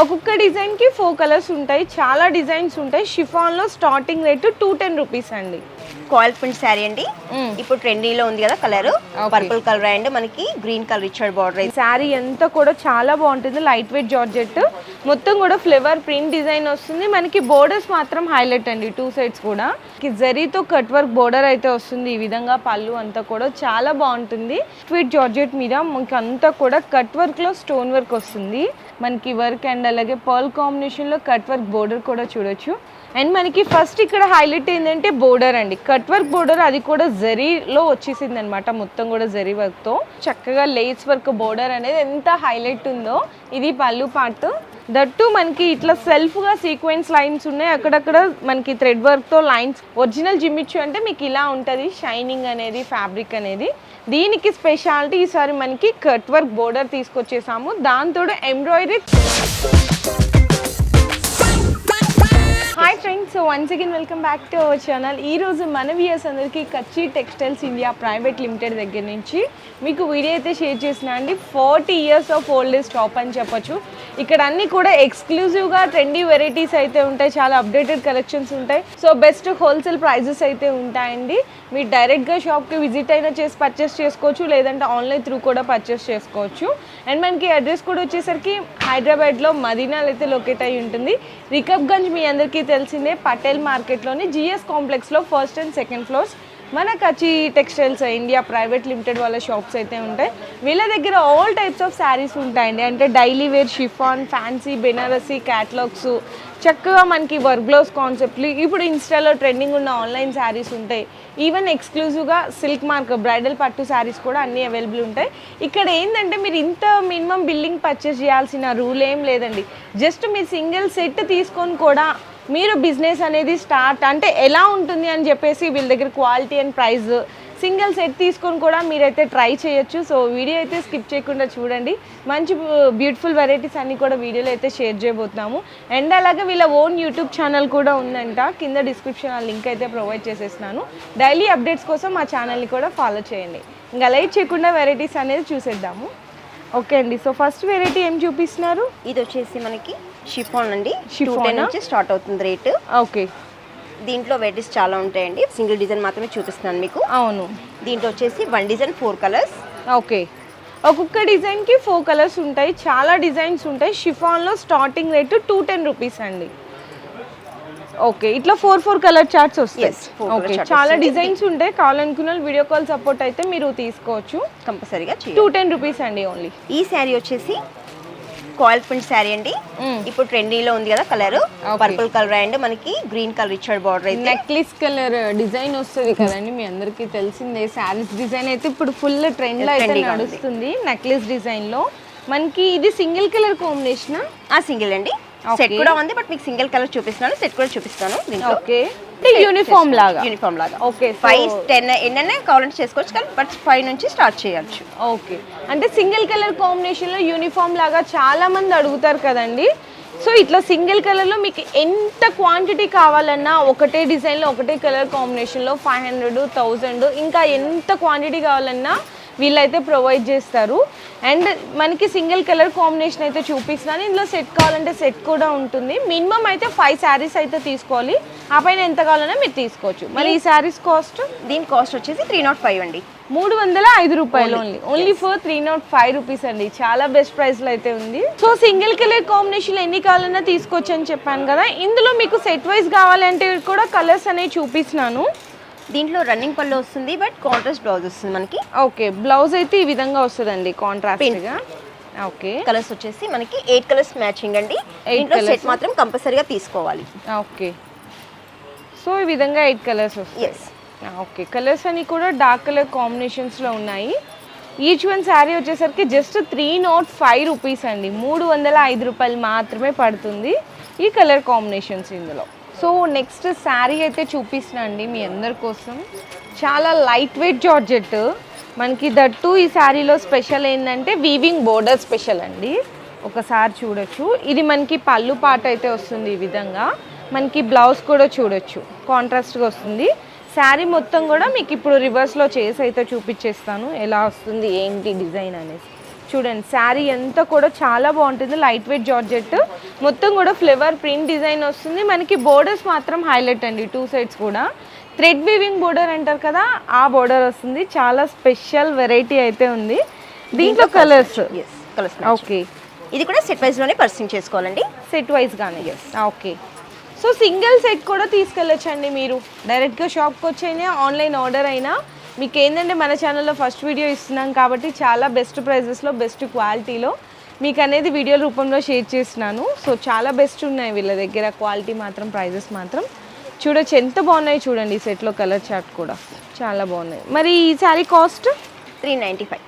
ఒక్కొక్క డిజైన్కి four colours ఉంటాయి. చాలా డిజైన్స్ ఉంటాయి. షిఫాన్లో starting rate two ten rupees అండి. కాయిల్ ప్రింట్ శారీ అండి. ఇప్పుడు ట్రెండీలో ఉంది కదా కలర్. పర్పుల్ కలర్ అండ్ మనకి గ్రీన్ కలర్ ఇచ్చాడు బార్డర్ శారీ అంతా కూడా చాలా బాగుంటుంది. లైట్ వెయిట్ జార్జెట్ మొత్తం కూడా ఫ్లేవర్ ప్రింట్ డిజైన్ వస్తుంది. మనకి బోర్డర్స్ మాత్రం హైలైట్ అండి టూ సైడ్స్ కూడా. జరీతో కట్ వర్క్ బోర్డర్ అయితే వస్తుంది. ఈ విధంగా పళ్ళు అంతా కూడా చాలా బాగుంటుంది. స్వీట్ జార్జెట్ మీద మనకి అంతా కూడా కట్ వర్క్లో స్టోన్ వర్క్ వస్తుంది. మనకి వర్క్ అండ్ అలాగే పర్ల్ కాంబినేషన్లో కట్ వర్క్ బోర్డర్ కూడా చూడొచ్చు. అండ్ మనకి ఫస్ట్ ఇక్కడ హైలైట్ ఏంటంటే బోర్డర్ అండి. కట్ వర్క్ బోర్డర్ అది కూడా జరీలో వచ్చేసింది అనమాట మొత్తం కూడా జరీ వర్క్తో చక్కగా లేస్ వర్క్ బోర్డర్ అనేది ఎంత హైలైట్ ఉందో ఇది పళ్ళు దట్ దట్టు మనకి ఇట్లా సెల్ఫ్గా సీక్వెన్స్ లైన్స్ ఉన్నాయి. అక్కడక్కడ మనకి థ్రెడ్ వర్క్తో లైన్స్ ఒరిజినల్ జిమ్మిచ్చు అంటే మీకు ఇలా ఉంటుంది. షైనింగ్ అనేది ఫ్యాబ్రిక్ అనేది. దీనికి స్పెషాలిటీ ఈసారి మనకి కట్ వర్క్ బోర్డర్ తీసుకొచ్చేసాము. దాంతో embroidery hi friends so once again welcome back to our channel ఈ రోజు మన వ్యూయర్స్ అందరికీ కచ్చి టెక్స్టైల్స్ ఇండియా ప్రైవేట్ లిమిటెడ్ దగ్గర నుంచి మీకు వీడియో అయితే షేర్ చేసిన అండి. Forty years of oldest shop అని చెప్పొచ్చు. ఇక్కడ అన్ని కూడా ఎక్స్క్లూజివ్గా ట్రెండీ వెరైటీస్ అయితే ఉంటాయి. చాలా అప్డేటెడ్ కలెక్షన్స్ ఉంటాయి. సో బెస్ట్ హోల్సేల్ ప్రైజెస్ అయితే ఉంటాయండి. మీరు డైరెక్ట్గా షాప్కి విజిట్ అయినా చేసి పర్చేస్ చేసుకోవచ్చు. లేదంటే ఆన్లైన్ త్రూ కూడా పర్చేస్ చేసుకోవచ్చు. అండ్ మనకి అడ్రస్ కూడా వచ్చేసరికి హైదరాబాద్లో మదీనాలో అయితే లొకేట్ అయి ఉంటుంది. రికబ్గంజ్ మీ అందరికీ తెలిసిందే పటేల్ మార్కెట్లోని జిఎస్ కాంప్లెక్స్లో ఫస్ట్ అండ్ సెకండ్ ఫ్లోర్స్. మన Kachi textiles India private limited వాళ్ళ షాప్స్ అయితే ఉంటాయి. వీళ్ళ దగ్గర ఆల్ టైప్స్ ఆఫ్ శారీస్ ఉంటాయండి. అంటే daily wear chiffon fancy Banarasi catalogues. చక్కగా మనకి వర్క్ బ్లౌజ్ కాన్సెప్ట్లు. ఇప్పుడు ఇన్స్టాలో ట్రెండింగ్ ఉన్న ఆన్లైన్ శారీస్ ఉంటాయి. ఈవెన్ ఎక్స్క్లూజివ్గా సిల్క్ మార్క్ బ్రైడల్ పట్టు శారీస్ కూడా అన్నీ అవైలబుల్ ఉంటాయి. ఇక్కడ ఏంటంటే మీరు ఇంత మినిమం బిల్లింగ్ పర్చేస్ చేయాల్సిన రూల్ ఏం లేదండి. జస్ట్ మీరు సింగిల్ సెట్ తీసుకొని కూడా మీరు బిజినెస్ అనేది స్టార్ట్ అంటే ఎలా ఉంటుంది అని చెప్పేసి వీళ్ళ దగ్గర quality and price single set తీసుకొని కూడా మీరైతే ట్రై చేయొచ్చు. సో వీడియో అయితే స్కిప్ చేయకుండా చూడండి. మంచి బ్యూటిఫుల్ వెరైటీస్ అన్నీ కూడా వీడియోలో అయితే షేర్ చేయబోతున్నాము. అండ్ అలాగే వీళ్ళ ఓన్ యూట్యూబ్ ఛానల్ కూడా ఉందంట. కింద డిస్క్రిప్షన్ ఆ లింక్ అయితే ప్రొవైడ్ చేసేస్తున్నాను. డైలీ అప్డేట్స్ కోసం మా ఛానల్ని కూడా ఫాలో చేయండి. ఇంకా లైట్ చేయకుండా వెరైటీస్ అనేది చూసేద్దాము. ఓకే అండి. సో ఫస్ట్ వెరైటీ ఏం చూపిస్తున్నారు? ఇది వచ్చేసి మనకి షిఫాన్ అండి. ఆ? నుంచి స్టార్ట్ అవుతుంది రేట్. ఓకే. దీంట్లో వెరైటీస్ చాలా ఉంటాయండి. సింగిల్ డిజైన్ మాత్రమే చూపిస్తున్నాను మీకు. అవును. దీంట్లో వచ్చేసి one design four colours. Okay. ఒక్కొక్క డిజైన్కి ఫోర్ కలర్స్ ఉంటాయి. చాలా డిజైన్స్ ఉంటాయి. షిఫాన్లో starting rate two ten rupees అండి. ఓకే. ఇట్లా ఫోర్ ఫోర్ కలర్ చార్ట్స్ వస్తాయి. ఓకే. చాలా. డిజైన్స్ ఉంటాయి. కావాలనుకున్న వీడియో కాల్ సపోర్ట్ అయితే మీరు తీసుకోవచ్చు. కంపల్సరీగా టూ టెన్ రూపీస్ అండి ఓన్లీ. ఈ శారీ వచ్చేసి కాయిల్ ప్రింట్ శారీ అండి. ఇప్పుడు ట్రెండీలో ఉంది కదా కలర్. పర్పుల్ కలర్ అండ్ మనకి గ్రీన్ కలర్ ఇచ్చాడు బార్డర్ అయితే. నెక్లెస్ కలర్ డిజైన్ వస్తుంది కదండి మీ అందరికీ తెలిసిందే. శారీస్ డిజైన్ అయితే ఇప్పుడు ఫుల్ ట్రెండ్లో అయితే. నడుస్తుంది నెక్లెస్ డిజైన్లో. మనకి ఇది సింగిల్ కలర్ కాంబినేషన్ ఆ? సింగిల్ అండి. సెట్ కూడా ఉంది బట్ మీకు సింగిల్ కలర్ చూపిస్తున్నాను సెట్ కూడా చూపిస్తాను ఓకే యూనిఫామ్ లాగా. యూనిఫామ్ లాగా. ఓకే ఫైవ్ టెన్ ఎన్నైనా కావాలంటే చేసుకోవచ్చు కానీ బట్ ఫైవ్ నుంచి స్టార్ట్ చేయొచ్చు. ఓకే అంటే సింగిల్ కలర్ కాంబినేషన్లో యూనిఫామ్ లాగా చాలా మంది అడుగుతారు కదండి. సో ఇట్లా సింగిల్ కలర్లో మీకు ఎంత క్వాంటిటీ కావాలన్నా ఒకటే డిజైన్లో ఒకటే కలర్ కాంబినేషన్లో ఫైవ్ హండ్రెడ్ థౌజండ్ ఇంకా ఎంత క్వాంటిటీ కావాలన్నా వీళ్ళైతే ప్రొవైడ్ చేస్తారు. అండ్ మనకి సింగిల్ కలర్ కాంబినేషన్ అయితే చూపిస్తున్నాను. ఇందులో సెట్ కావాలంటే సెట్ కూడా ఉంటుంది. మినిమం అయితే ఫైవ్ శారీస్ అయితే తీసుకోవాలి. ఆ పైన ఎంత కావాలన్నా మీరు తీసుకోవచ్చు. మరి ఈ శారీస్ కాస్ట్ దీని కాస్ట్ వచ్చేసి త్రీ నాట్ ఫైవ్ అండి. మూడు వందల ఐదు రూపాయలు only only for three nought five rupees అండి. చాలా బెస్ట్ ప్రైస్లో అయితే ఉంది. సో సింగిల్ కలర్ కాంబినేషన్ ఎన్ని కావాలన్నా తీసుకోవచ్చు అని చెప్పాను కదా. ఇందులో మీకు సెట్ వైజ్ కావాలంటే కూడా కలర్స్ అనేవి చూపిస్తున్నాను. దీంట్లో రన్నింగ్ పళ్ళు వస్తుంది బట్ కాంట్రాస్ట్ బ్లౌజ్ వస్తుంది మనకి. ఓకే బ్లౌజ్ అయితే ఈ విధంగా వస్తుందండి కాంట్రాస్ట్గా. ఓకే కలర్స్ వచ్చేసి మనకి ఎయిట్ కలర్స్ మ్యాచింగ్ అండి. Colours. సెట్ మాత్రం కంపల్సరీగా తీసుకోవాలి. ఓకే సో ఈ విధంగా ఎయిట్ కలర్స్ వస్తాయి. ఓకే కలర్స్ అన్ని కూడా డార్క్ కలర్ కాంబినేషన్స్లో ఉన్నాయి. ఈచ్ వన్ శారీ వచ్చేసరికి just three nought five rupees అండి. మూడు వందల ఐదు రూపాయలు మాత్రమే పడుతుంది ఈ కలర్ కాంబినేషన్స్ ఇందులో. సో నెక్స్ట్ శారీ అయితే చూపిస్తున్నా అండి మీ అందరి కోసం. చాలా లైట్ వెయిట్ జార్జెట్. మనకి దట్టు ఈ శారీలో స్పెషల్ ఏంటంటే వీవింగ్ బోర్డర్ స్పెషల్ అండి. ఒకసారి చూడొచ్చు. ఇది మనకి పళ్ళు పాట అయితే వస్తుంది ఈ విధంగా. మనకి బ్లౌజ్ కూడా చూడొచ్చు. కాంట్రాస్ట్గా వస్తుంది. శారీ మొత్తం కూడా మీకు ఇప్పుడు రివర్స్లో చేసి అయితే చూపించేస్తాను. ఎలా వస్తుంది ఏంటి డిజైన్ అనేసి చూడండి శారీ అంతా కూడా చాలా బాగుంటుంది లైట్ వెయిట్ జార్జెట్. మొత్తం కూడా ఫ్లేవర్ ప్రింట్ డిజైన్ వస్తుంది. మనకి బోర్డర్స్ మాత్రం హైలైట్ అండి టూ సైడ్స్ కూడా. థ్రెడ్ వీవింగ్ బోర్డర్ అంటారు కదా ఆ బోర్డర్ వస్తుంది. చాలా స్పెషల్ వెరైటీ అయితే ఉంది. దీంట్లో కలర్స్ కలర్స్ ఓకే ఇది కూడా సెట్ వైజ్లోనే పర్సింగ్ చేసుకోవాలండి. సెట్ వైజ్ గానే. ఓకే సో సింగిల్ సెట్ కూడా తీసుకెళ్ళొచ్చండి మీరు. డైరెక్ట్గా షాప్కి వచ్చైనా ఆన్లైన్ ఆర్డర్ అయినా? మీకు ఏంటంటే మన ఛానల్లో ఫస్ట్ వీడియో ఇస్తున్నాం కాబట్టి చాలా బెస్ట్ ప్రైజెస్లో బెస్ట్ క్వాలిటీలో మీకు అనేది వీడియో రూపంలో షేర్ చేస్తున్నాను. సో చాలా బెస్ట్ ఉన్నాయి వీళ్ళ దగ్గర. క్వాలిటీ మాత్రం ప్రైజెస్ మాత్రం. చూడొచ్చు. ఎంత బాగున్నాయి చూడండి ఈ సెట్లో కలర్ చార్ట్ కూడా. చాలా బాగున్నాయి. మరి ఈ sari cost three ninety five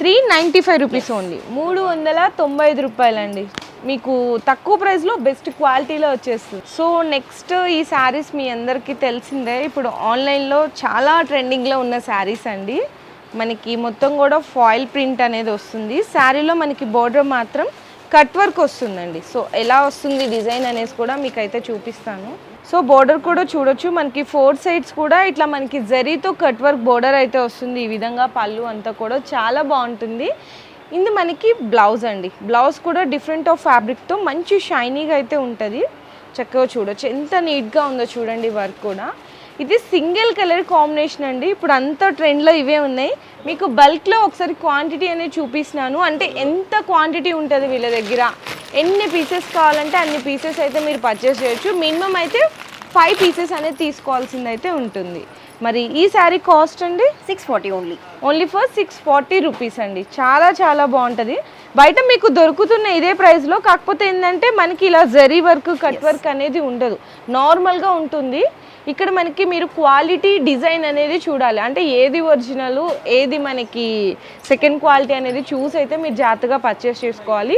three ninety five rupees only మూడు వందల తొంభై ఐదు రూపాయలండి. మీకు తక్కువ ప్రైస్లో బెస్ట్ క్వాలిటీలో వచ్చేస్తుంది. సో నెక్స్ట్ ఈ శారీస్ మీ అందరికీ తెలిసిందే ఇప్పుడు ఆన్లైన్లో చాలా ట్రెండింగ్లో ఉన్న శారీస్ అండి. మనకి మొత్తం కూడా ఫాయిల్ ప్రింట్ అనేది వస్తుంది. శారీలో మనకి బోర్డర్ మాత్రం కట్ వర్క్ వస్తుందండి. సో ఎలా వస్తుంది డిజైన్ అనేసి కూడా మీకు అయితే చూపిస్తాను. సో బోర్డర్ కూడా చూడొచ్చు. మనకి ఫోర్ సైడ్స్ కూడా ఇట్లా మనకి జరీతో కట్ వర్క్ బోర్డర్ అయితే వస్తుంది. ఈ విధంగా పళ్ళు అంతా కూడా చాలా బాగుంటుంది. ఇది మనకి బ్లౌజ్ అండి. బ్లౌజ్ కూడా డిఫరెంట్ ఆఫ్ ఫ్యాబ్రిక్తో మంచి షైనీగా అయితే ఉంటుంది. చక్కగా చూడొచ్చు. ఎంత నీట్గా ఉందో చూడండి వర్క్ కూడా. ఇది సింగిల్ కలర్ కాంబినేషన్ అండి. ఇప్పుడు అంత ట్రెండ్లో ఇవే ఉన్నాయి. మీకు బల్క్లో ఒకసారి క్వాంటిటీ అనేది చూపిస్తున్నాను. అంటే ఎంత క్వాంటిటీ ఉంటుంది వీళ్ళ దగ్గర? ఎన్ని పీసెస్ కావాలంటే అన్ని పీసెస్ అయితే మీరు పర్చేస్ చేయొచ్చు. మినిమం అయితే ఫైవ్ పీసెస్ అనేది తీసుకోవాల్సింది అయితే ఉంటుంది. మరి ఈ శారీ కాస్ట్ అండి? Six forty only only for six forty rupees అండి. చాలా చాలా బాగుంటుంది. బయట మీకు దొరుకుతున్న ఇదే ప్రైస్లో కాకపోతే ఏంటంటే మనకి ఇలా జరీ వర్క్ కట్ వర్క్ అనేది ఉండదు. నార్మల్గా ఉంటుంది. ఇక్కడ మనకి మీరు క్వాలిటీ డిజైన్ అనేది చూడాలి. అంటే ఏది ఒరిజినల్ ఏది మనకి సెకండ్ క్వాలిటీ అనేది చూసి అయితే మీరు జాగ్రత్తగా పర్చేస్ చేసుకోవాలి.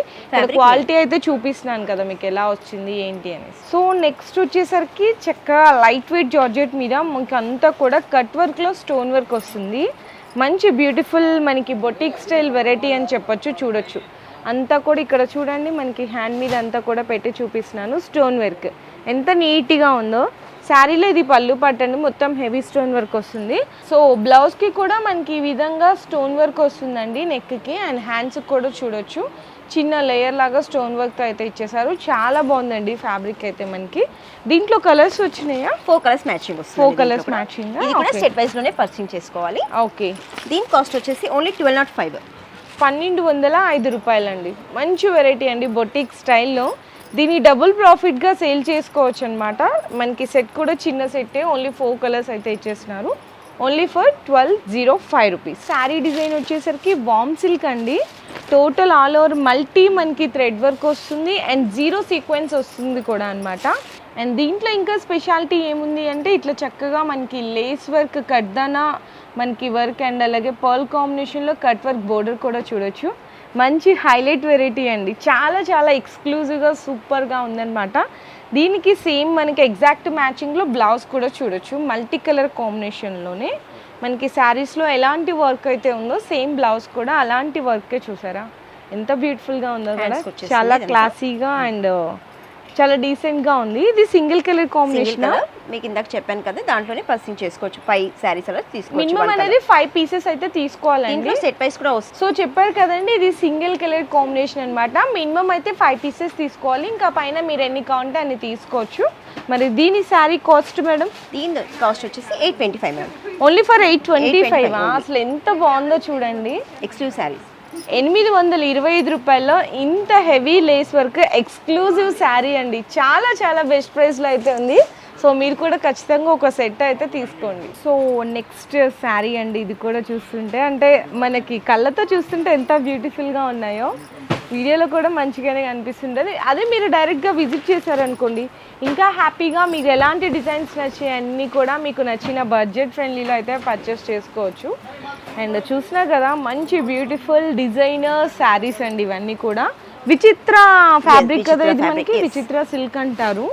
క్వాలిటీ అయితే చూపిస్తున్నాను కదా మీకు ఎలా వచ్చింది ఏంటి అని సో నెక్స్ట్ వచ్చేసరికి చక్కగా లైట్ వెయిట్ జార్జెట్ మీద మీకు అంతా కూడా కట్ వర్క్లో స్టోన్ వర్క్ వస్తుంది. మంచి బ్యూటిఫుల్ మనకి బొటిక్ స్టైల్ వెరైటీ అని చెప్పొచ్చు చూడొచ్చు. అంతా కూడా ఇక్కడ చూడండి మనకి హ్యాండ్ మీద అంతా కూడా పెట్టి చూపిస్తున్నాను స్టోన్ వర్క్ ఎంత నీట్గా ఉందో. శారీలో ఇది పళ్ళు పట్టండి మొత్తం హెవీ స్టోన్ వర్క్ వస్తుంది. సో బ్లౌజ్కి కూడా మనకి ఈ విధంగా స్టోన్ వర్క్ వస్తుందండి నెక్కి అండ్ హ్యాండ్స్కి కూడా చూడొచ్చు. చిన్న లేయర్ లాగా స్టోన్ వర్క్తో అయితే ఇచ్చేసారు చాలా బాగుందండి ఫ్యాబ్రిక్ అయితే మనకి. దీంట్లో కలర్స్ వచ్చినాయా? ఫోర్ కలర్స్ మ్యాచింగ్ వస్తుంది ఫోర్ కలర్స్. మ్యాచింగ్ ఇది కూడా సెట్లోనే పర్సింగ్ చేసుకోవాలి. ఓకే దీని కాస్ట్ వచ్చేసి ఓన్లీ ట్వెల్వ్ నాట్ ఫైవ్ పన్నెండు వందల ఐదు రూపాయలండి. మంచి వెరైటీ అండి బొటిక్ స్టైల్లో దీన్ని డబుల్ ప్రాఫిట్గా సేల్ చేసుకోవచ్చు అనమాట మనకి సెట్ కూడా చిన్న సెట్టే ఓన్లీ ఫోర్ కలర్స్ అయితే ఇచ్చేసినారు only for twelve zero five rupees sari design వచ్చేసరికి వామ్ సిల్క్ అండి. టోటల్ ఆల్ ఓవర్ మల్టీ మనకి థ్రెడ్ వర్క్ వస్తుంది అండ్ జీరో సీక్వెన్స్ వస్తుంది కూడా అనమాట అండ్ దీంట్లో ఇంకా స్పెషాలిటీ ఏముంది అంటే ఇట్లా చక్కగా మనకి లేస్ వర్క్ కడ్దానా మనకి వర్క్ అండ్ అలాగే పర్ల్ కాంబినేషన్లో కట్ వర్క్ బోర్డర్ కూడా చూడొచ్చు. మంచి హైలైట్ వెరైటీ అండి. చాలా చాలా ఎక్స్క్లూజివ్గా సూపర్గా ఉందన్నమాట. దీనికి సేమ్ మనకి ఎగ్జాక్ట్ మ్యాచింగ్లో బ్లౌజ్ కూడా చూడొచ్చు. మల్టీ కలర్ కాంబినేషన్లోనే మనకి శారీస్లో ఎలాంటి వర్క్ అయితే ఉందో సేమ్ బ్లౌజ్ కూడా అలాంటి వర్కే చూసారా? ఎంత బ్యూటిఫుల్గా ఉందో కదా. చాలా. క్లాసీగా అండ్ చాలా డీసెంట్గా ఉంది. ఇది సింగిల్ కలర్ కాంబినేషన్ మీకు ఇందాక చెప్పాను కదా దాంట్లోనే పర్సింగ్ చేసుకోవచ్చు. ఫైవ్ శారీస్ అలా తీసుకోవచ్చు మినిమం అనేది. ఫైవ్ పీసెస్ అయితే తీసుకోవాలండి. సెట్ వైస్ కూడా వస్తుంది. సో చెప్పారు కదండి ఇది సింగిల్ కలర్ కాంబినేషన్ అన్నమాట. మినిమం అయితే ఫైవ్ పీసెస్ తీసుకోవాలి. ఇంకా పైన మీరు ఎన్ని కావాలంటే అన్ని తీసుకోవచ్చు. మరి దీని శారీ కాస్ట్ మేడం? దీని కాస్ట్ వచ్చేసి eight twenty five madam. Only for eight twenty five 825 only. అసలు ఎంత బాగుందో చూడండి. ఎక్స్క్లూజివ్ శారీస్ ఎనిమిది వందల ఇరవై ఐదు రూపాయల్లో ఇంత heavy lace work exclusive sari అండి. చాలా చాలా బెస్ట్ ప్రైస్లో అయితే ఉంది. సో మీరు కూడా ఖచ్చితంగా ఒక సెట్ అయితే తీసుకోండి. సో నెక్స్ట్ శారీ అండి ఇది కూడా చూస్తుంటే అంటే మనకి కళ్ళతో చూస్తుంటే ఎంత బ్యూటిఫుల్గా ఉన్నాయో. వీడియోలో కూడా మంచిగానే కనిపిస్తుంటుంది. అదే మీరు డైరెక్ట్గా విజిట్ చేశారనుకోండి ఇంకా హ్యాపీగా మీకు ఎలాంటి డిజైన్స్ నచ్చాయి అన్నీ కూడా మీకు నచ్చిన బడ్జెట్ ఫ్రెండ్లీలో అయితే పర్చేస్ చేసుకోవచ్చు. అండ్ చూసినా కదా మంచి బ్యూటిఫుల్ డిజైనర్ శారీస్ అండి ఇవన్నీ కూడా. విచిత్ర ఫ్యాబ్రిక్ కదా ఇది మనకి. విచిత్ర సిల్క్ అంటారు.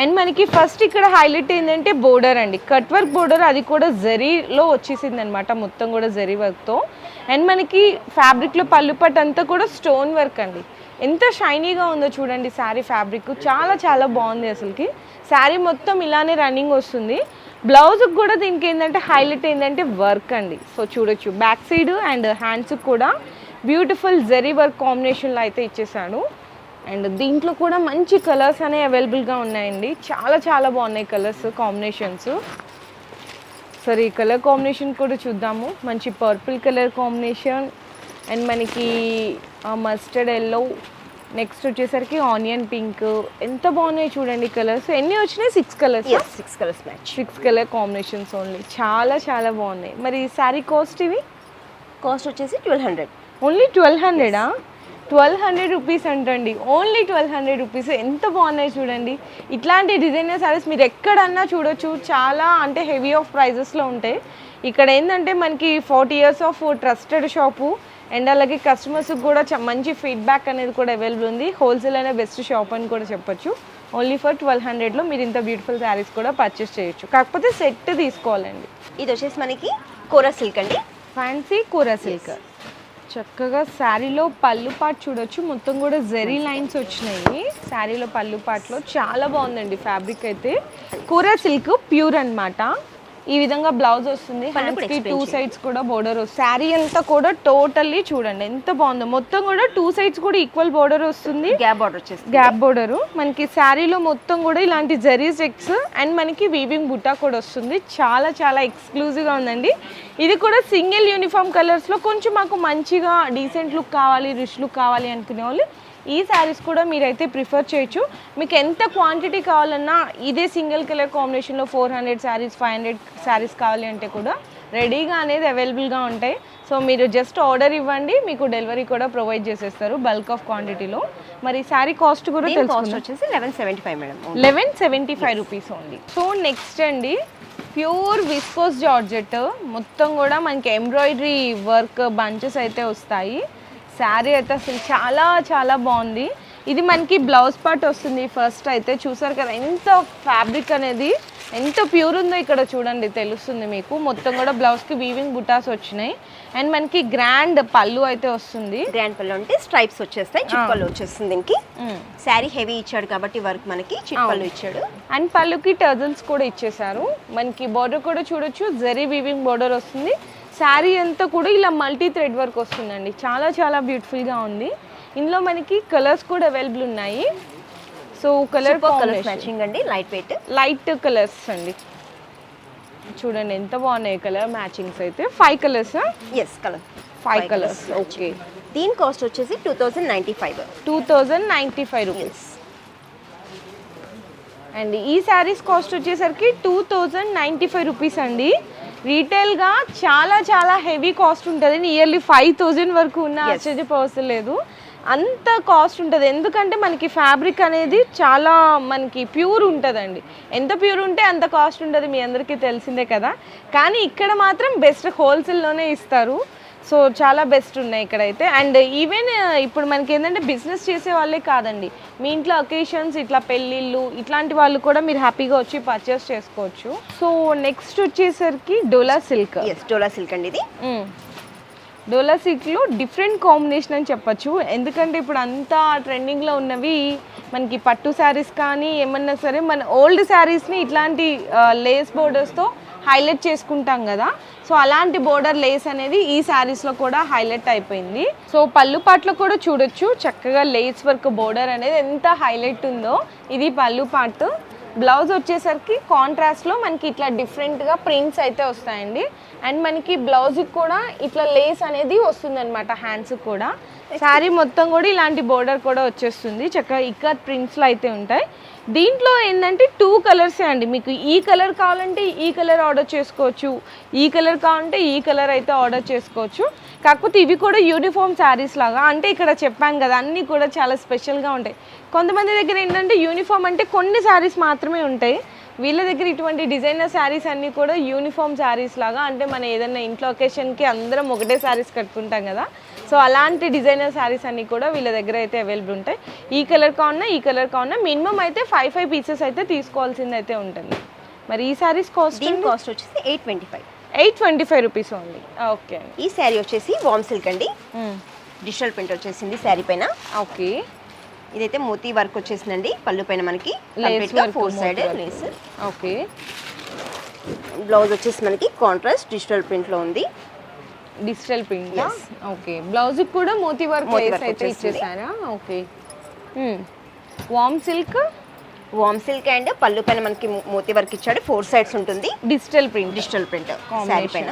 అండ్ మనకి ఫస్ట్ ఇక్కడ హైలైట్ ఏంటంటే బోర్డర్ అండి. కట్ వర్క్ బోర్డర్ అది కూడా జరీలో వచ్చేసింది అనమాట మొత్తం కూడా జరీ వర్క్తో అండ్ మనకి ఫ్యాబ్రిక్లో పళ్ళు పట్టు అంతా కూడా స్టోన్ వర్క్ అండి. ఎంత షైనీగా ఉందో చూడండి శారీ ఫ్యాబ్రిక్ చాలా చాలా బాగుంది అసలుకి. శారీ మొత్తం ఇలానే రన్నింగ్ వస్తుంది. బ్లౌజ్కి కూడా దీనికి ఏంటంటే హైలైట్ ఏంటంటే వర్క్ అండి. సో చూడొచ్చు. బ్యాక్ సైడ్ అండ్ హ్యాండ్స్కి కూడా బ్యూటిఫుల్ జరీ వర్క్ కాంబినేషన్లో అయితే ఇచ్చేసాను. అండ్ దీంట్లో కూడా మంచి కలర్స్ అనేవి అవైలబుల్గా ఉన్నాయండి. చాలా చాలా బాగున్నాయి కలర్స్ కాంబినేషన్స్. సరే ఈ కలర్ కాంబినేషన్ కూడా చూద్దాము. మంచి పర్పుల్ కలర్ కాంబినేషన్ అండ్ మనకి మస్టర్డ్ ఎల్లో. నెక్స్ట్ వచ్చేసరికి ఆనియన్ పింక్. ఎంత బాగున్నాయి చూడండి కలర్స్. ఎన్ని వచ్చినాయి? Six colours six colours match six colour combinations only. చాలా చాలా బాగున్నాయి. మరి శారీ కాస్ట్ ఇవి? కాస్ట్ వచ్చేసి ట్వెల్వ్ హండ్రెడ్. ఓన్లీ ట్వెల్వ్ హండ్రెడా? ట్వెల్వ్ హండ్రెడ్ రూపీస్ అంటండి. Only twelve hundred rupees. ఎంత బాగున్నాయి చూడండి. ఇట్లాంటి డిజైనర్ సారీస్ మీరు ఎక్కడన్నా చూడొచ్చు. చాలా అంటే హెవీ ఆఫ్ ప్రైజెస్లో ఉంటాయి. ఇక్కడ ఏంటంటే మనకి forty years of trusted shop. And అలాగే కస్టమర్స్కి కూడా మంచి ఫీడ్బ్యాక్ అనేది కూడా అవైలబుల్ ఉంది. హోల్సేల్ అనే బెస్ట్ షాప్ అని కూడా చెప్పొచ్చు. ఓన్లీ ఫర్ ట్వెల్వ్ హండ్రెడ్లో మీరు ఇంత బ్యూటిఫుల్ శారీస్ కూడా పర్చేస్ చేయొచ్చు. కాకపోతే సెట్ తీసుకోవాలండి. ఇది వచ్చేసి మనకి కోరా సిల్క్ అండి. ఫ్యాన్సీ కూర సిల్క్ చక్కగా శారీలో పళ్ళు పాటు చూడొచ్చు. మొత్తం కూడా జెరీ లైన్స్ వచ్చినాయి. శారీలో పళ్ళు పాటలో చాలా బాగుందండి ఫ్యాబ్రిక్ అయితే. కూర సిల్క్ ప్యూర్ అన్నమాట. ఈ విధంగా బ్లౌజ్ వస్తుంది. హ్యాండ్స్కి టూ. సైడ్స్ కూడా బోర్డర్ వస్తుంది. శారీ అంతా కూడా టోటల్లీ చూడండి ఎంత బాగుందో. మొత్తం కూడా టూ సైడ్స్ కూడా ఈక్వల్ బోర్డర్ వస్తుంది. గ్యాప్ బార్డర్ వచ్చేసి గ్యాప్ బోర్డరు మనకి శారీలో మొత్తం కూడా ఇలాంటి జరీ చెక్స్ అండ్ మనకి వీవింగ్ బుట్టా కూడా వస్తుంది. చాలా చాలా ఎక్స్క్లూజివ్గా ఉందండి. ఇది కూడా సింగిల్ యూనిఫామ్ కలర్స్లో కొంచెం మాకు మంచిగా డీసెంట్ లుక్ కావాలి రిచ్ లుక్ కావాలి అనుకునే వాళ్ళు ఈ శారీస్ కూడా మీరైతే ప్రిఫర్ చేయొచ్చు. మీకు ఎంత క్వాంటిటీ కావాలన్నా ఇదే సింగిల్ కలర్ కాంబినేషన్లో four hundred saris five hundred saris కావాలి అంటే కూడా రెడీగా అనేది అవైలబుల్గా ఉంటాయి. సో మీరు జస్ట్ ఆర్డర్ ఇవ్వండి మీకు డెలివరీ కూడా ప్రొవైడ్ చేసేస్తారు బల్క్ ఆఫ్ క్వాంటిటీలో మరి శారీ కాస్ట్ కూడా కాస్ట్ వచ్చేసి eleven seventy five madam eleven seventy five rupees only so next అండి ప్యూర్ విస్కోస్ జార్జెట్ మొత్తం కూడా మనకి ఎంబ్రాయిడరీ వర్క్ బంచెస్ అయితే వస్తాయి. శారీ అయితే అసలు చాలా చాలా బాగుంది. ఇది మనకి బ్లౌజ్ పార్ట్ వస్తుంది ఫస్ట్ అయితే. చూసారు కదా ఎంత ఫ్యాబ్రిక్ అనేది ఎంత ప్యూర్ ఉందో ఇక్కడ చూడండి తెలుస్తుంది మీకు. మొత్తం కూడా బ్లౌజ్కి వీవింగ్ బుటాస్ వచ్చినాయి. అండ్ మనకి గ్రాండ్ పళ్ళు అయితే వస్తుంది. గ్రాండ్ పళ్ళు అంటే స్ట్రైప్స్ వచ్చేస్తాయి పళ్ళు వచ్చేస్తుంది దీనికి. శారీ హెవీ ఇచ్చాడు కాబట్టి వర్క్ మనకి పళ్ళు ఇచ్చాడు. అండ్ పళ్ళుకి టజల్స్ కూడా ఇచ్చేసారు మనకి బార్డర్ కూడా చూడొచ్చు. జరీ వీవింగ్ బార్డర్ వస్తుంది. శారీ అంతా కూడా ఇలా మల్టీ థ్రెడ్ వర్క్ వస్తుందండి. చాలా చాలా బ్యూటిఫుల్గా ఉంది. ఇందులో మనకి కలర్స్ కూడా అవైలబుల్ ఉన్నాయి. సో కలర్ కలర్స్ మ్యాచింగ్ అండి లైట్ వెయిట్. లైట్ కలర్స్ అండి. చూడండి ఎంత బాగున్నాయి కలర్ మ్యాచింగ్స్ అయితే. Five colours? Yes colour five colours okay. దీని కాస్ట్ వచ్చేసి two thousand ninety five. Two thousand ninety five rupees. And ఈ శారీస్ కాస్ట్ వచ్చేసరికి two thousand ninety five rupees అండి. రీటైల్గా చాలా చాలా హెవీ కాస్ట్ ఉంటుంది. నియర్లీ ఫైవ్ థౌజండ్ వరకు ఉన్న. ఆశ్చర్యపోవసం లేదు. అంత కాస్ట్ ఉంటుంది. ఎందుకంటే మనకి ఫ్యాబ్రిక్ అనేది చాలా మనకి ప్యూర్ ఉంటుందండి. ఎంత ప్యూర్ ఉంటే అంత కాస్ట్ ఉంటుంది. మీ అందరికీ తెలిసిందే కదా. కానీ ఇక్కడ మాత్రం బెస్ట్ హోల్సేల్లోనే ఇస్తారు. సో చాలా బెస్ట్ ఉన్నాయి ఇక్కడైతే. అండ్ ఈవెన్ ఇప్పుడు మనకి ఏంటంటే బిజినెస్ చేసే వాళ్ళే కాదండి. మీ ఇంట్లో అకేషన్స్ ఇట్లా పెళ్ళిళ్ళు ఇట్లాంటి వాళ్ళు కూడా మీరు హ్యాపీగా వచ్చి పర్చేస్ చేసుకోవచ్చు. సో నెక్స్ట్ వచ్చేసరికి డోలా సిల్క్ డోలా సిల్క్ అండి ఇది. డోలా సిల్క్లో డిఫరెంట్ కాంబినేషన్ అని చెప్పొచ్చు. ఎందుకంటే ఇప్పుడు అంతా ట్రెండింగ్లో ఉన్నవి మనకి పట్టు శారీస్ కానీ ఏమన్నా సరే మన ఓల్డ్ శారీస్ని ఇట్లాంటి లేస్ బోర్డర్స్తో హైలైట్ చేసుకుంటాం కదా. సో అలాంటి బోర్డర్ లేస్ అనేది ఈ శారీస్లో కూడా హైలైట్ అయిపోయింది. సో పళ్ళు పాటలో కూడా చూడొచ్చు. చక్కగా లేస్ వర్క్ బోర్డర్ అనేది ఎంత హైలైట్ ఉందో ఇది పళ్ళు పాటు. బ్లౌజ్ వచ్చేసరికి కాంట్రాస్ట్లో మనకి ఇట్లా డిఫరెంట్గా ప్రింట్స్ అయితే వస్తాయండి. అండ్ మనకి బ్లౌజ్కి కూడా ఇట్లా లేస్ అనేది వస్తుందన్నమాట హ్యాండ్స్కి కూడా. శారీ మొత్తం కూడా ఇలాంటి బోర్డర్ కూడా వచ్చేస్తుంది. చక్కగా ఇక్కడ ప్రింట్స్లో అయితే ఉంటాయి. దీంట్లో ఏంటంటే టూ కలర్సే అండి. మీకు ఈ కలర్ కావాలంటే ఈ కలర్ ఆర్డర్ చేసుకోవచ్చు. ఈ కలర్ కావాలంటే ఈ కలర్ అయితే ఆర్డర్ చేసుకోవచ్చు. కాకపోతే ఇవి కూడా యూనిఫామ్ శారీస్ లాగా. అంటే ఇక్కడ చెప్పాను కదా అన్నీ కూడా చాలా స్పెషల్గా ఉంటాయి. కొంతమంది దగ్గర ఏంటంటే యూనిఫామ్ అంటే కొన్ని శారీస్ మాత్రమే ఉంటాయి. వీళ్ళ దగ్గర ఇటువంటి డిజైనర్ శారీస్ అన్నీ కూడా యూనిఫామ్ శారీస్ లాగా. అంటే మన ఏదైనా ఇంట్లో ఒకేషన్కి అందరం ఒకటే శారీస్ కట్టుకుంటాం కదా. సో అలాంటి డిజైనర్ శారీస్ అన్నీ కూడా వీళ్ళ దగ్గర అయితే అవైలబుల్ ఉంటాయి. ఈ కలర్ కావున్నా ఈ కలర్ కావున్నా మినిమం అయితే ఫైవ్ ఫైవ్ పీసెస్ అయితే తీసుకోవాల్సింది అయితే ఉంటుంది. మరి ఈ శారీస్ కాస్ట్ కాస్ట్ వచ్చేసి eight twenty five eight twenty five rupees only okay ఈ శారీ వచ్చేసి వామ్ సిల్క్ అండి. డిజిటల్ ప్రింట్ వచ్చేసింది శారీ పైన. ఓకే ఇదైతే మోతీ వర్క్ వచ్చేసిందండి. పళ్ళు పైన మనకి four side. Lace okay blouse వచ్చేసి మనకి కాంట్రాస్ట్ డిజిటల్ ప్రింట్లో ఉంది. Digital print. ఓకే. బ్లౌజ్ కూడా మోతీ వర్క్ అయితే. ఇచ్చేసారా? Okay. Warm silk warm silk and పళ్ళు పైన మనకి మోతీ వర్క్ ఇచ్చాడు. ఫోర్ సైడ్స్ ఉంటుంది. Digital print digital print sari పైన.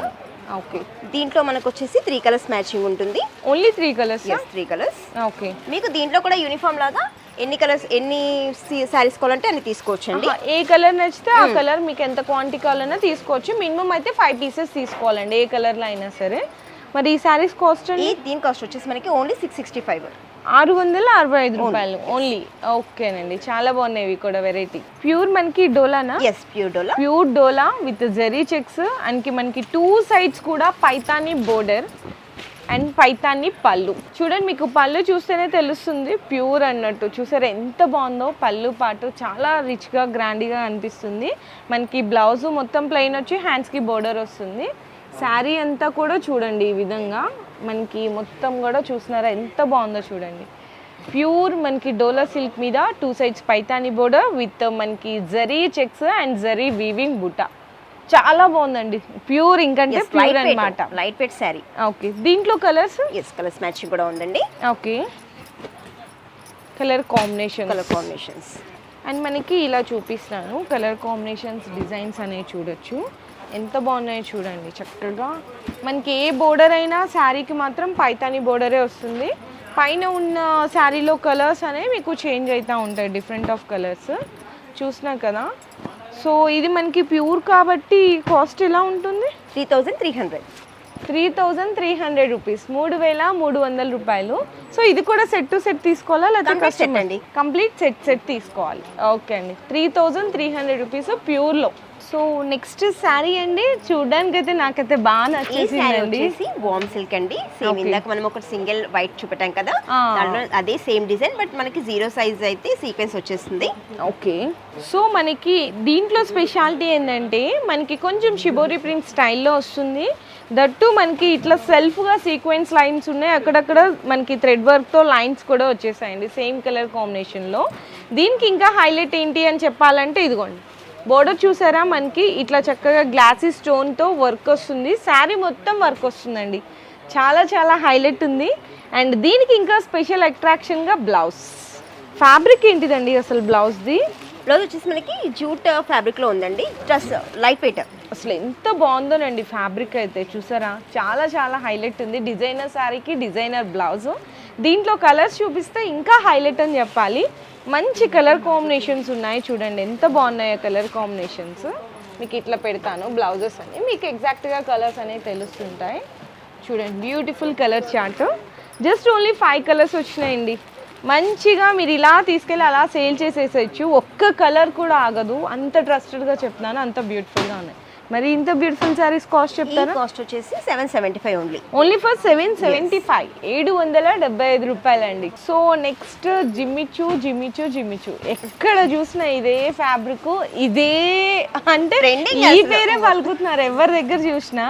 ఓకే. దీంట్లో మనకు వచ్చేసి త్రీ కలర్స్ మ్యాచింగ్ ఉంటుంది. Only three colours three colours okay. మీకు దీంట్లో కూడా యూనిఫామ్ లాగా ఎన్ని కలర్స్ ఎన్ని శారీస్ కావాలంటే అన్ని తీసుకోవచ్చండి. ఏ కలర్ నచ్చితే ఆ కలర్ మీకు ఎంత క్వాంటిటీ కావాలన్నా తీసుకోవచ్చు. మినిమం అయితే ఫైవ్ పీసెస్ తీసుకోవాలండి ఏ కలర్లో అయినా సరే. మరి ఈ శారీస్ కాస్ట్ అండి? దీని కాస్ట్ వచ్చేసి మనకి ఓన్లీ సిక్స్ సిక్స్టీ ఫైవ్. ఆరు వందల అరవై ఐదు రూపాయలు. ఓన్లీ. ఓకేనండి చాలా బాగున్నాయి ఇవి కూడా వెరైటీ. ప్యూర్ మనకి డోలానా? Yes pure dola. Pure dola with zari checks. And మనకి టూ సైడ్స్ కూడా పైతాని బోర్డర్. అండ్ పైతాన్ని పళ్ళు. చూడండి మీకు పళ్ళు చూస్తేనే తెలుస్తుంది ప్యూర్ అన్నట్టు. చూసారా ఎంత బాగుందో పళ్ళు పాటు. చాలా రిచ్గా గ్రాండ్గా అనిపిస్తుంది. మనకి బ్లౌజ్ మొత్తం ప్లెయిన్ వచ్చి హ్యాండ్స్కి బోర్డర్ వస్తుంది. శారీ అంతా కూడా చూడండి ఈ విధంగా. మనకి మొత్తం కూడా చూసినారా ఎంత బాగుందో చూడండి. ప్యూర్ మనకి డోలా సిల్క్ మీద two sides Paithani border with మనకి zari checks and zari weaving బుట్ట చాలా బాగుందండి. ప్యూర్ ఇంకంటే ప్యూర్ అన్నమాట. Light weight sari okay. దీంట్లో కలర్స్? ఎస్ కలర్స్ మ్యాచింగ్ కూడా ఉందండి. Okay. Colour combination colour combinations and మనకి ఇలా చూపిస్తాను కలర్ కాంబినేషన్స్ డిజైన్స్ అనేవి చూడొచ్చు. ఎంత బాగున్నాయో చూడండి చక్కగా. మనకి ఏ బోర్డర్ అయినా శారీకి మాత్రం పైతాని బోర్డరే వస్తుంది. పైన ఉన్న శారీలో కలర్స్ అనేవి మీకు చేంజ్ అవుతూ ఉంటాయి. డిఫరెంట్ ఆఫ్ కలర్స్ చూసినా కదా? సో ఇది మనకి ప్యూర్ కాబట్టి కాస్ట్ ఎలా ఉంటుంది? Three thousand three hundred. Three thousand three hundred rupees. మూడు వేల మూడు వందల రూపాయలు. సో ఇది కూడా సెట్ టు సెట్ తీసుకోవాలా? లేకపోతే అండి. కంప్లీట్ సెట్ సెట్ తీసుకోవాలి. ఓకే అండి. Three thousand three hundred rupees ప్యూర్లో. So next sari అండి చూడడానికి అయితే నాకైతే బాగా నచ్చేసిందండి. వచ్చేసి వామ్ సిల్క్ అండి. సేమ్. ఇందాక మనం ఒక సింగిల్ వైట్ చూపెట్టాం కదా. దాంట్లో అదే సేమ్ డిజైన్ బట్ మనకి జీరో సైజ్ అయితే సీక్వెన్స్ వచ్చేస్తుంది. ఓకే సో మనకి దీంట్లో స్పెషాలిటీ ఏంటంటే మనకి కొంచెం షిబోరి ప్రింట్ స్టైల్లో వస్తుంది. దట్టు మనకి ఇట్లా సెల్ఫ్గా సీక్వెన్స్ లైన్స్ ఉన్నాయి. అక్కడక్కడ మనకి థ్రెడ్ వర్క్తో లైన్స్ కూడా వచ్చేసాయండి సేమ్ కలర్ కాంబినేషన్లో దీనికి ఇంకా హైలైట్ ఏంటి అని చెప్పాలంటే ఇదిగోండి. బోర్డర్ చూసారా? మనకి ఇట్లా చక్కగా గ్లాసీ స్టోన్తో వర్క్ వస్తుంది. శారీ మొత్తం వర్క్ వస్తుందండి. చాలా చాలా హైలైట్ ఉంది. అండ్ దీనికి ఇంకా స్పెషల్ అట్రాక్షన్గా బ్లౌజ్. ఫ్యాబ్రిక్ ఏంటిదండి అసలు బ్లౌజ్ది? బ్లౌజ్ వచ్చేసి మనకి జూట్ ఫ్యాబ్రిక్లో ఉందండి. జస్ట్ లైట్ వెయిట్ అసలు ఎంత బాగుందోనండి ఫ్యాబ్రిక్ అయితే. చూసారా? చాలా చాలా హైలైట్ ఉంది. డిజైనర్ శారీకి డిజైనర్ బ్లౌజ్. దీంట్లో కలర్స్ చూపిస్తే ఇంకా హైలైట్ అని చెప్పాలి. మంచి కలర్ కాంబినేషన్స్ ఉన్నాయి చూడండి. ఎంత బాగున్నాయో కలర్ కాంబినేషన్స్. మీకు ఇట్లా పెడతాను బ్లౌజెస్ అని మీకు ఎగ్జాక్ట్గా కలర్స్ అనేవి తెలుస్తుంటాయి. చూడండి beautiful colour chart. Just only five colours వచ్చినాయండి. మంచిగా మీరు ఇలా తీసుకెళ్ళి అలా సేల్ చేసేసేయచ్చు. ఒక్క కలర్ కూడా ఆగదు. అంత ట్రస్టెడ్గా చెప్తున్నాను. అంత బ్యూటిఫుల్గా ఉన్నాయి. మరి ఇంత బ్యూటిఫుల్ శారీస్ కాస్ట్ చెప్తారా కాస్ట్ వచ్చేసి seven seventy five only only for seven seventy five ఏడు వందల డెబ్బై ఐదు రూపాయలండి. సో నెక్స్ట్ జిమ్మిచు జిమ్మిచు జిమ్మిచు ఎక్కడ చూసినా ఇదే ఫ్యాబ్రిక్ ఇదే అంటే ఈ. పేరే పలుకుతున్నారు. ఎవరి దగ్గర చూసినా.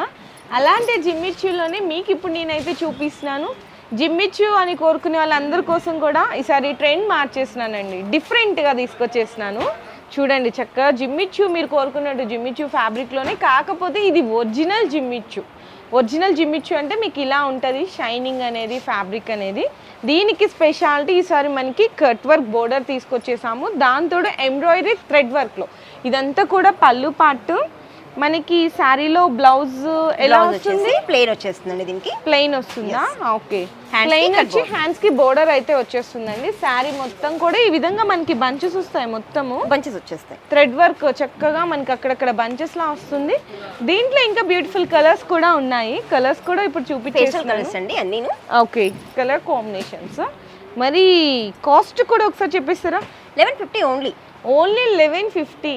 అలాంటి జిమ్మిచ్చులోనే మీకు ఇప్పుడు నేనైతే చూపిస్తున్నాను. జిమ్మిచ్చు అని కోరుకునే వాళ్ళందరి కోసం కూడా ఈసారి ట్రెండ్ మార్చేసినానండి డిఫరెంట్గా తీసుకొచ్చేసినాను చూడండి చక్కగా జిమ్మిచ్చు మీరు కోరుకున్నట్టు జిమ్మిచ్చు ఫ్యాబ్రిక్లోనే. కాకపోతే ఇది ఒరిజినల్ జిమ్మిచ్చు. ఒరిజినల్ జిమ్మిచ్చు అంటే మీకు ఇలా ఉంటుంది షైనింగ్ అనేది ఫ్యాబ్రిక్ అనేది. దీనికి స్పెషాలిటీ ఈసారి మనకి కట్ వర్క్ బోర్డర్ తీసుకొచ్చేసాము. దాంతో ఎంబ్రాయిడరీ థ్రెడ్ వర్క్లో. ఇదంతా కూడా పళ్ళు పాటు మనకి శారీలో బ్లౌజ్ ఎలా వస్తుంది? ప్లేన్ వచ్చేస్తుందండి దీనికి. ప్లెయిన్ వస్తుందా? ఓకే కి ప్లెయిన్ వచ్చి. హ్యాండ్స్కి బోర్డర్ అయితే వచ్చేస్తుందండి. శారీ మొత్తం కూడా ఈ విధంగా మనకి బంచెస్ వస్తాయి మొత్తము. బంచెస్ వచ్చేస్తాయి. థ్రెడ్ వర్క్ చక్కగా మనకి అక్కడక్కడ బంచెస్ లా వస్తుంది. దీంట్లో ఇంకా బ్యూటిఫుల్ కలర్స్ కూడా ఉన్నాయి. కలర్స్ కూడా ఇప్పుడు కలర్స్ అండి అన్నీను. ఓకే కలర్ కాంబినేషన్స్ మరి కాస్ట్ కూడా ఒకసారి చెప్పిస్తారా? Eleven fifty only only eleven fifty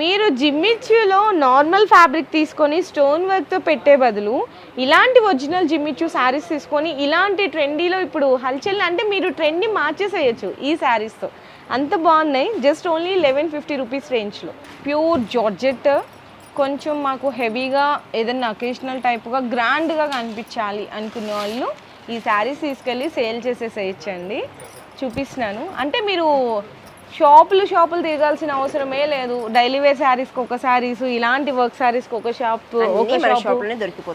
మీరు జిమ్మిచ్యూలో నార్మల్ ఫ్యాబ్రిక్ తీసుకొని స్టోన్ వర్క్తో పెట్టే బదులు ఇలాంటి ఒరిజినల్ జిమ్మిచ్యూ శారీస్ తీసుకొని ఇలాంటి ట్రెండీలో ఇప్పుడు హల్చల్ అంటే మీరు ట్రెండ్ని మార్చేసేయచ్చు ఈ శారీస్తో అంత బాగున్నాయి. Just only eleven fifty rupees రేంజ్లో ప్యూర్ జార్జెట్ కొంచెం మాకు హెవీగా ఏదైనా అకేషనల్ టైప్గా గ్రాండ్గా కనిపించాలి అనుకున్న వాళ్ళు ఈ శారీస్ తీసుకెళ్ళి సేల్ చేసేసేయచ్చండి. చూపిస్తున్నాను. అంటే మీరు షాపులు షాపులు తిరగాల్సిన అవసరమే లేదు. డైలీ వేర్ శారీస్కి ఒక శారీస్ ఇలాంటి వర్క్ శారీస్కి ఒక షాప్ ఒక షాప్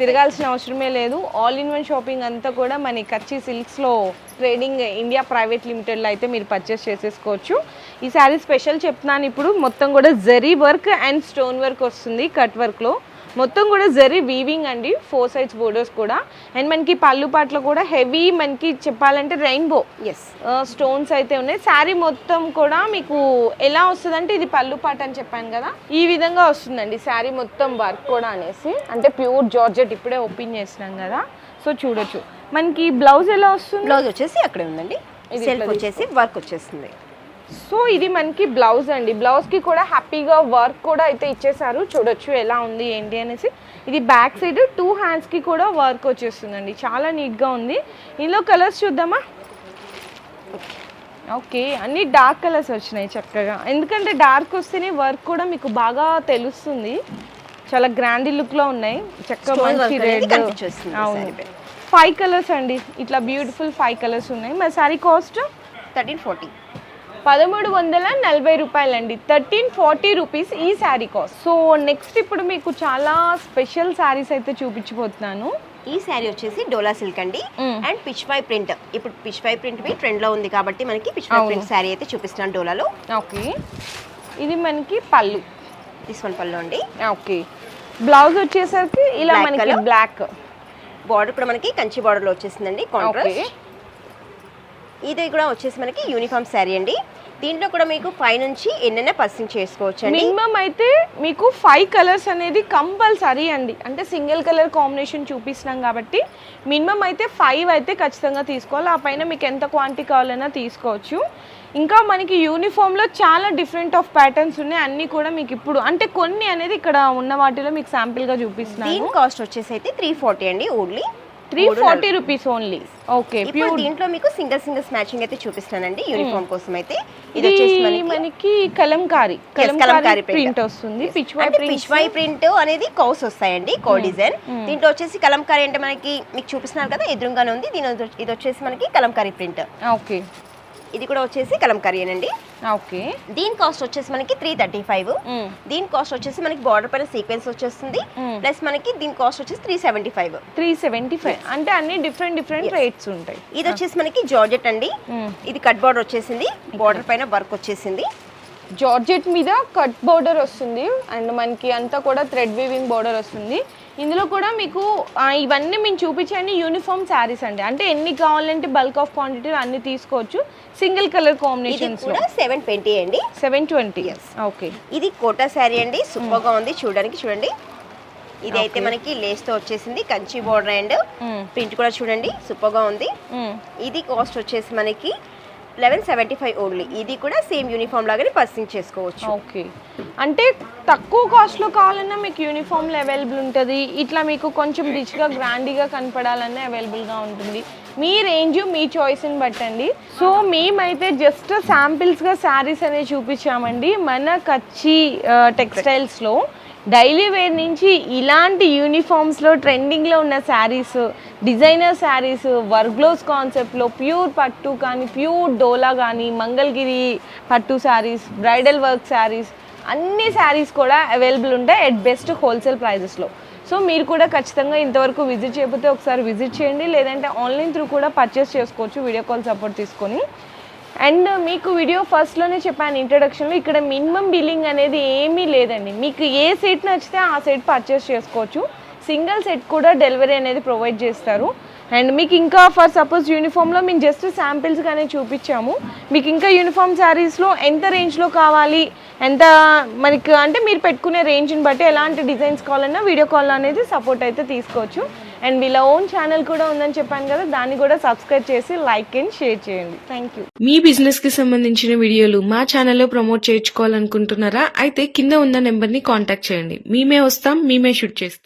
తిరగాల్సిన అవసరమే లేదు. ఆల్ ఇన్ వన్ షాపింగ్ అంతా కూడా మన కచ్చి సిల్క్స్లో ట్రేడింగ్ ఇండియా ప్రైవేట్ లిమిటెడ్లో అయితే మీరు పర్చేస్ చేసేసుకోవచ్చు. ఈ శారీ స్పెషల్ చెప్తున్నాను ఇప్పుడు. మొత్తం కూడా zari work and stone work వస్తుంది కట్ వర్క్లో మొత్తం కూడా జరీ వీవింగ్ అండి. ఫోర్ సైడ్స్ బోర్డర్స్ కూడా. అండ్ మనకి పళ్ళు పాటలో కూడా హెవీ మనకి చెప్పాలంటే రెయిన్బో ఎస్ స్టోన్స్ అయితే ఉన్నాయి. శారీ మొత్తం కూడా మీకు ఎలా వస్తుందంటే ఇది పళ్ళు పాట అని చెప్పాను కదా. ఈ విధంగా వస్తుందండి శారీ మొత్తం వర్క్ కూడా అనేసి. అంటే ప్యూర్ జార్జెట్ ఇప్పుడే ఓపెన్ చేసినాం కదా. సో చూడొచ్చు. మనకి బ్లౌజ్ ఎలా వస్తుంది? బ్లౌజ్ వచ్చేసి అక్కడే ఉందండి. సెల్ఫ్ వచ్చేసి వర్క్ వచ్చేస్తుంది. సో ఇది మనకి బ్లౌజ్ అండి. బ్లౌజ్కి కూడా హ్యాపీగా వర్క్ కూడా అయితే ఇచ్చేసారు. చూడొచ్చు ఎలా ఉంది ఏంటి అనేసి. ఇది బ్యాక్ సైడ్ టూ హ్యాండ్స్కి కూడా వర్క్ వచ్చేస్తుందండి. చాలా నీట్గా ఉంది. ఇందులో కలర్స్ చూద్దామా? ఓకే. అన్ని డార్క్ కలర్స్ వచ్చినాయి చక్కగా. ఎందుకంటే డార్క్ వస్తేనే వర్క్ కూడా మీకు బాగా తెలుస్తుంది. చాలా గ్రాండ్ లుక్లో ఉన్నాయి. చక్కగా మంచి రెడ్ అవును. ఫైవ్ కలర్స్ అండి. ఇట్లా బ్యూటిఫుల్ ఫైవ్ కలర్స్ ఉన్నాయి. మరి సారీ కాస్ట్? Thirteen forty. పదమూడు వందల నలభై రూపాయలండి. థర్టీన్ ఫార్టీ రూపీస్ ఈ శారీ కాస్ట్. సో నెక్స్ట్ ఇప్పుడు మీకు చాలా స్పెషల్ శారీస్ అయితే చూపించబోతున్నాను. ఈ శారీ వచ్చేసి డోలా సిల్క్ అండి. And Pichwai print. ఇప్పుడు పిచ్ వై ప్రింట్ మీ ట్రెండ్లో ఉంది కాబట్టి మనకి పిచ్ వై అవును. ప్రింట్ శారీ అయితే చూపిస్తున్నాను డోలాలో. ఓకే. ఇది మనకి పళ్ళు. దిస్ వన్ పళ్ళు అండి. ఓకే. బ్లౌజ్ వచ్చేసరికి ఇలా మనకి? బ్లాక్. బార్డర్ కూడా మనకి కంచి బార్డర్లో వచ్చేసిందండి కాంట్రాస్ట్ ఇది కూడా వచ్చేసి మనకి యూనిఫామ్ శారీ అండి. దీంట్లో కూడా మీకు ఫైవ్ నుంచి ఎన్నైనా పర్సింగ్ చేసుకోవచ్చు అండి మినిమం అయితే మీకు ఫైవ్ కలర్స్ అనేది కంపల్సరీ అండి. అంటే సింగిల్ కలర్ కాంబినేషన్ చూపిస్తున్నాం కాబట్టి మినిమం అయితే ఫైవ్ అయితే ఖచ్చితంగా తీసుకోవాలి. ఆ పైన మీకు ఎంత క్వాంటిటీ కావాలన్నా తీసుకోవచ్చు. ఇంకా మనకి యూనిఫామ్లో చాలా డిఫరెంట్ ఆఫ్ ప్యాటర్న్స్ ఉన్నాయి. అన్నీ కూడా మీకు ఇప్పుడు అంటే కొన్ని అనేది ఇక్కడ ఉన్న వాటిలో మీకు శాంపిల్గా చూపిస్తున్నాను. కాస్ట్ వచ్చేసి అయితే త్రీ ఫార్టీ అండి only. Three forty rupees only okay ఇప్పుడు దీంట్లో మీకు సింగిల్ సింగిల్స్ మ్యాచింగ్ అయితే చూపిస్తానండి యూనిఫామ్ కోసం అయితే. ఇది వచ్చేసి మనకి కలంకారీ. కలంకారీ. ప్రింట్ వస్తుంది. పిచ్ వై అంటే ప్రింట్ అనేది కౌస్ వస్తాయండి కో డిజైన్ దీంట్లో వచ్చేసి కలంకారీ అంటే మనకి మీకు చూపిస్తున్నారు కదా ఎదురుగానే ఉంది. దీని ఇది వచ్చేసి మనకి కలంకారీ ప్రింట్ ఓకే ఇది కూడా వచ్చేసి కలంకారీ అండి ఓకే. దీని కాస్ట్ వచ్చేసి మనకి త్రీ థర్టీ ఫైవ్ దీని కాస్ట్ వచ్చేసి మనకి బార్డర్ పైన సీక్వెన్స్ వచ్చేస్తుంది. ప్లస్ మనకి దీని కాస్ట్ వచ్చేసి three seventy five three seventy five అంటే అన్ని డిఫరెంట్ డిఫరెంట్ రేట్స్ ఉంటాయి. ఇది వచ్చేసి మనకి జార్జెట్ అండి. ఇది కట్ బార్డర్ వచ్చేసింది. బార్డర్ పైన వర్క్ వచ్చేసింది. జార్జెట్ మీద కట్ బోర్డర్ వస్తుంది. అండ్ మనకి అంతా కూడా థ్రెడ్ వీవింగ్ బోర్డర్ వస్తుంది. ఇందులో కూడా మీకు ఇవన్నీ మేము చూపించండి యూనిఫామ్ శారీస్ అండి. అంటే ఎన్ని కావాలంటే బల్క్ ఆఫ్ క్వాంటిటీ అన్ని తీసుకోవచ్చు. Single colour combinations seven twenty అండి. Seven twenty. ఓకే ఇది కోటా శారీ అండి. సూపర్గా ఉంది. చూడడానికి చూడండి. ఇది అయితే మనకి లేస్తో వచ్చేసింది. కంచి బోర్డర్ అండ్ ప్రింట్ కూడా చూడంండి. సూపర్గా ఉంది ఇది కాస్ట్ వచ్చేసి మనకి లెవెన్ సెవెంటీ ఫైవ్ ఓన్లీ ఇది కూడా సేమ్ యూనిఫామ్ లాగానే పర్సింగ్ చేసుకోవచ్చు. ఓకే అంటే తక్కువ కాస్ట్లో కావాలన్నా మీకు యూనిఫామ్లు అవైలబుల్ ఉంటుంది. ఇట్లా మీకు కొంచెం రిచ్గా గ్రాండ్గా కనపడాలన్నా అవైలబుల్గా ఉంటుంది. మీ రేంజ్ మీ చాయిస్ని బట్టండి. సో మేమైతే జస్ట్ శాంపిల్స్గా శారీస్ అనేవి చూపించామండి. మన కచ్చి టెక్స్టైల్స్లో డైలీ వేర్ నుంచి ఇలాంటి యూనిఫామ్స్లో ట్రెండింగ్లో ఉన్న శారీస్ డిజైనర్ శారీస్ వర్గ్లోస్ కాన్సెప్ట్లో ప్యూర్ పట్టు కానీ ప్యూర్ డోలా కానీ మంగళగిరి పట్టు శారీస్ బ్రైడల్ వర్క్ శారీస్ అన్ని శారీస్ కూడా అవైలబుల్ ఉంటాయి ఎట్ బెస్ట్ హోల్సేల్ ప్రైజెస్లో సో మీరు కూడా ఖచ్చితంగా ఇంతవరకు విజిట్ చేయకపోతే ఒకసారి విజిట్ చేయండి. లేదంటే ఆన్లైన్ త్రూ కూడా పర్చేస్ చేసుకోవచ్చు వీడియో కాల్ సపోర్ట్ తీసుకొని. అండ్ మీకు వీడియో ఫస్ట్లోనే చెప్పాను ఇంట్రడక్షన్లో ఇక్కడ మినిమం బిల్లింగ్ అనేది ఏమీ లేదండి. మీకు ఏ సెట్ నచ్చితే ఆ సెట్ పర్చేస్ చేసుకోవచ్చు. సింగిల్ సెట్ కూడా డెలివరీ అనేది ప్రొవైడ్ చేస్తారు. అండ్ మీకు ఇంకా ఫర్ సపోజ్ యూనిఫామ్లో మేము జస్ట్ శాంపిల్స్ కానీ చూపించాము. మీకు ఇంకా యూనిఫామ్ శారీస్లో ఎంత రేంజ్లో కావాలి ఎంత మనకి అంటే మీరు పెట్టుకునే రేంజ్ని బట్టి ఎలాంటి డిజైన్స్ కావాలన్నా వీడియో కాల్ అనేది సపోర్ట్ అయితే తీసుకోవచ్చు. అండ్ వీళ్ళ ఓన్ ఛానల్ కూడా ఉందని చెప్పాను కదా దాన్ని కూడా సబ్స్క్రైబ్ చేసి లైక్ అండ్ షేర్ చేయండి. థ్యాంక్ యూ మీ బిజినెస్కి సంబంధించిన వీడియోలు మా ఛానల్లో ప్రమోట్ చేయించుకోవాలనుకుంటున్నారా అయితే కింద ఉన్న నెంబర్ని కాంటాక్ట్ చేయండి. మేమే వస్తాం మేమే షూట్ చేస్తాం.